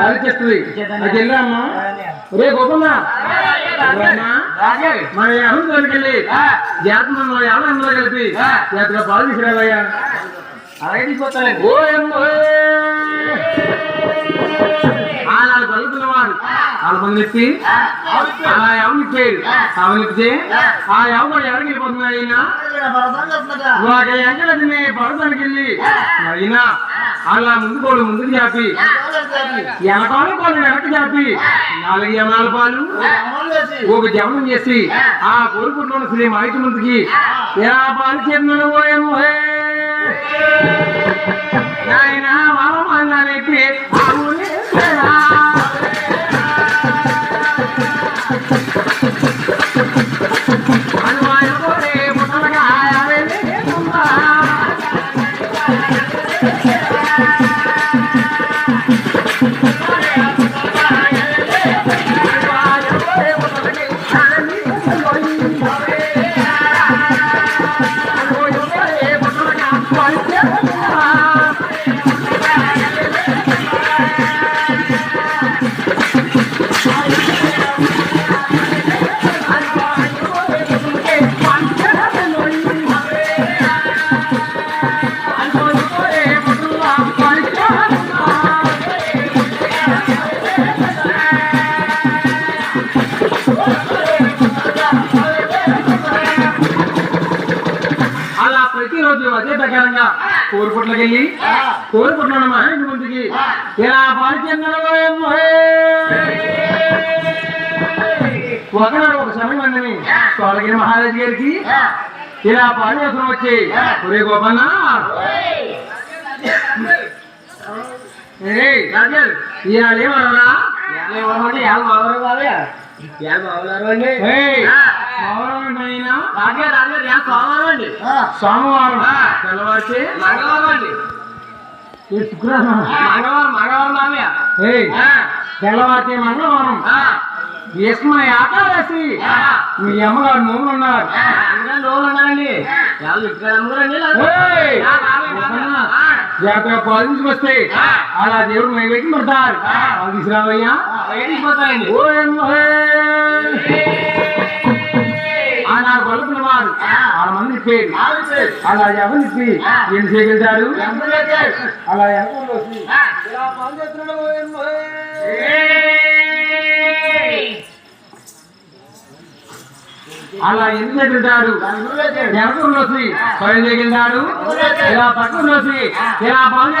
అది చేస్తుంది అది వెళ్ళా అమ్మా రే గోపమ్మ. మన ఎవరి దగ్గరికి వెళ్ళి జాత మన ఎవరు అందరూ కలిపి జాతర పాలు తీసుకురావయ్యా అలాగే తీసుకొస్తానండి. ఓ అమ్మో. ఆ నాలుగు కలుగుతున్న వారు ఎత్తి ఆ. ఎవరికి పేరు ఆమె ఎత్తితే ఆ. ఎవరు ఎవరికి వెళ్ళిపోతున్నాయి అయినా ఒక ఎంకటని పడతానికి వెళ్ళి అయినా అలా ముందు కోళ్ళు ముందుకు చాపి ఎనకాలు కోళ్ళు వెనక్కి చాపి నాలుగు యమనాల పాలు ఒక జమనం చేసి ఆ. కోరుకుంటున్న శ్రీ మాయికి ముందుకి ఎలా పాలు చెందను పోయేమో అదే ప్రకారంగా కోరుపుట్లకి వెళ్ళి కోరుపుట్ల మా ఇంటి ముందుకి ఇలా పాలిచెందనమో ఒకనాడు ఒక సమయం అందని సోలగిరి మహారాజు గారికి ఇలా చేసుకుని వచ్చి ఒరే గోపన్న. ఇవాళ ఏమన్నారా ఏమంటే ఏం మావరు బాబే ఏం మావలారు అండి సోమవారం. తెల్లవారితే మంగళవారం అండి. శుక్రవారం. మంగళవారం మంగళవారం మామయ్య ఏయ్, తెల్లవారితే మంగళవారం. భీష్మ ఏకాదశి. మీ అమ్మగారు నూనె ఉన్నారు. రోజులు ఉన్నారండి. జాతర పాలు తీసుకొస్తే ఆ. అలా దేవుడు నైవేద్యం పెడతారు. తీసుకురావయ్యా. అలాగే కొలుపుల వారు ఆరు మంది పేరు అలా ఎవరిని ఏం అలా ఎవరు! అలా ఎందుకు ఎదురుతాడు ఎవరు వచ్చి పని చేయగలుగుతాడు ఇలా పక్కన వచ్చి ఇలా పాలు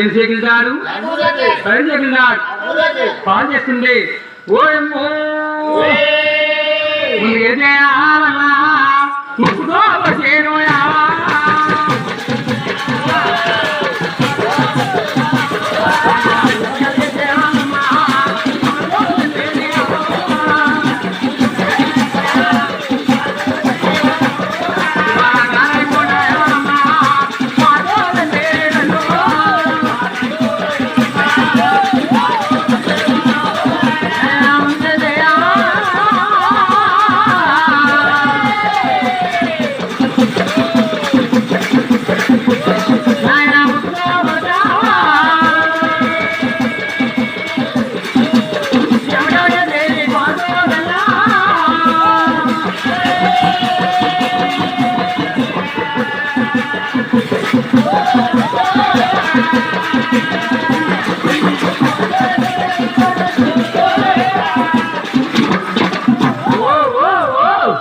ఏం చేయగలుగుతాడు పని చేయగలుగుతాడు పాలు చేస్తుంది. ఓ ముందు ఏదే ఆల